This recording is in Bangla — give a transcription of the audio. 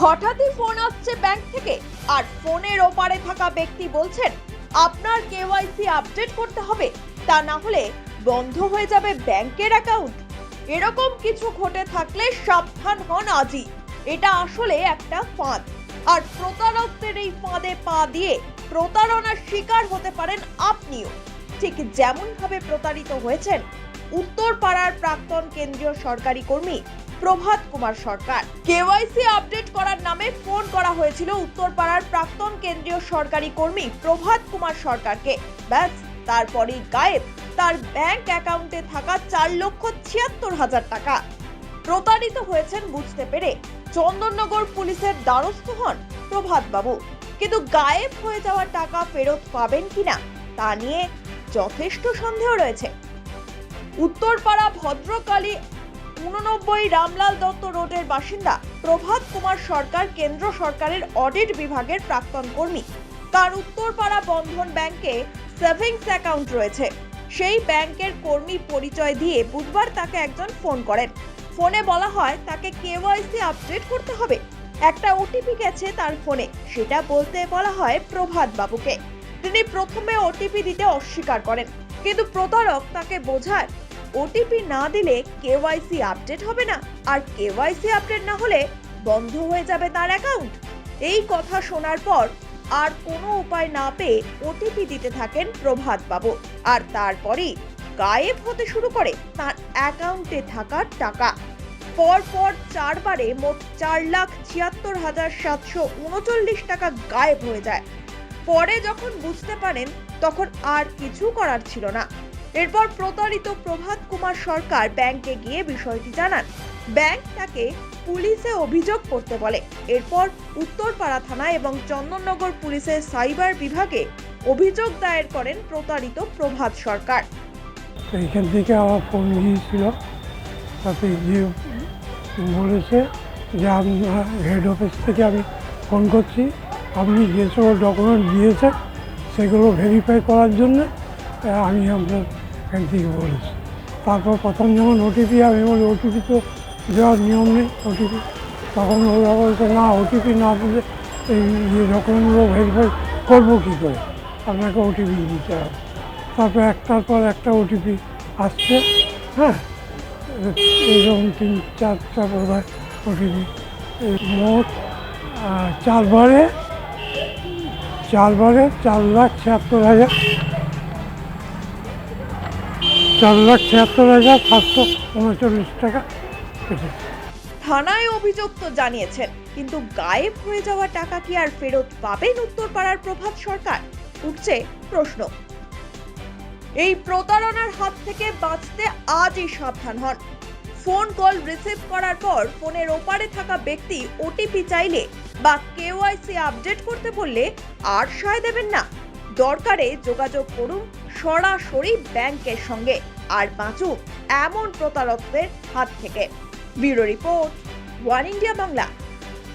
হঠাৎই ফোন আসছে ব্যাংক থেকে আর ফোনের ওপারে থাকা ব্যক্তি বলছেন, আপনার কেওয়াইসি আপডেট করতে হবে, তা না হলে বন্ধ হয়ে যাবে ব্যাংকের অ্যাকাউন্ট এরকম কিছু ঘটে থাকলে সাবধান হন আজই এটা আসলে একটা ফাঁদ। আর প্রতারকদের এই ফাঁদে পা দিয়ে প্রতারণার শিকার হতে পারেন আপনিও। ঠিক যেমন ভাবে প্রতারিত হয়েছেন, উত্তরপাড়ার প্রাক্তন কেন্দ্রীয় সরকারি কর্মী প্রভাত কুমার সরকার। কেওয়াইসি আপডেট করার নামে ফোন করা হয়েছিল উত্তরপাড়ার প্রাক্তন কেন্দ্রীয় সরকারি কর্মী প্রভাত কুমার সরকারকে। ব্যাস, তারপরেই গায়েব। তার ব্যাংক অ্যাকাউন্টে থাকা চার লক্ষ ছিয়াত্তর হাজার টাকা। প্রতারিত হয়েছেন বুঝতে পেরে চন্দননগর পুলিশের দ্বারস্থ হন প্রভাত বাবু কিন্তু গায়েব হয়ে যাওয়া টাকা ফেরত পাবেন কিনা, তা নিয়ে যথেষ্ট সন্দেহ রয়েছে। উত্তরপাড়া ভদ্রকালী উননব্বই রামলাল দত্ত রোডের বাসিন্দা প্রভাত কুমার সরকার কেন্দ্র সরকারের অডিট বিভাগের প্রাক্তন কর্মী। তার উত্তরপাড়া বন্ধন ব্যাংকে সেভিংস অ্যাকাউন্ট রয়েছে। সেই ব্যাংকের কর্মী পরিচয় দিয়ে বুধবার তাকে একজন ফোন করেন। ফোনে বলা হয়, তাকে কেওয়াইসি আপডেট করতে হবে। একটা ওটিপি গেছে তার ফোনে। সেটা বলতে বলা হয় প্রভাত বাবুকে। তিনি প্রথমে ওটিপি দিতে অস্বীকার করেন। কিন্তু প্রতারক তাকে বোঝায় ওটিপি না দিলে কেওয়াইসি আপডেট হবে না। আর কেওয়াইসি আপডেট না হলে বন্ধ হয়ে যাবে তার অ্যাকাউন্ট। এই কথা শোনার পর আর কোনো উপায় না পেয়ে ওটিপি দিতে থাকেন প্রভাত বাবু আর তারপরেই গায়েব হতে শুরু করে তার অ্যাকাউন্টে থাকা টাকা। পরপর চারবারে মোট চার লাখ ছিয়াত্তর হাজার সাতশো উনচল্লিশ টাকা গায়েব হয়ে যায়। পরে যখন বুঝতে পারেন, তখন আর কিছু করার ছিল না। এরপর প্রতারিত প্রভাত কুমার সরকার ব্যাংকে গিয়ে বিষয়টি জানান। ব্যাংক তাকে পুলিশে অভিযোগ করতে বলে। এরপর উত্তরপাড়া থানা এবং চন্দননগর পুলিশের সাইবার বিভাগে অভিযোগ দায়ের করেন প্রতারিত প্রভাত সরকার। এইখান থেকে আমার ফোন গিয়েছিল। তাতে গিয়ে বলেছে যে আপনার হেড অফিস থেকে আমি ফোন করছি। আপনি যে সকল ডকুমেন্ট দিয়েছেন, সেগুলো ভেরিফাই করার জন্য আমি আপনার থেকে বলেছি। তারপর প্রথম যখন ওটিপি আমি বলি ওটিপি তো দেওয়ার নিয়ম নেই ওটিপি তখন ওরা বলছে, না ওটিপি না দিলে এই ইয়ে ডকুমেন্টগুলো ভেরিফাই করব কী করে? আপনাকে ওটিপি দিতে হবে। তারপর একটার পর একটা ওটিপি আসছে হ্যাঁ? এইরকম তিন, চারটা বোধ হয় ওটিপি মোট চারবারে চারবারে চার লাখ ছিয়াত্তর হাজার চার লাখ ছিয়াত্তর হাজার সাতশো উনচল্লিশ টাকা কেটেছে থানায় অভিযোগ তো জানিয়েছেন, কিন্তু গায়েব হয়ে যাওয়া টাকা কি আর ফেরত পাবেন উত্তরপাড়ার প্রভাত সরকার? উঠছে প্রশ্ন। এই প্রতারণার হাত থেকে বাঁচতে আজই সাবধান হন। ফোন কল রিসিভ করার পর ফোনের ওপারে থাকা ব্যক্তি ওটিপি চাইলে বা কেওয়াইসি আপডেট করতে বললে আর সায় দেবেন না। দরকারে যোগাযোগ করুন সরাসরি ব্যাংকের সঙ্গে। আর বাঁচুক এমন প্রতারকদের হাত থেকে। Bureau report one India Bangla.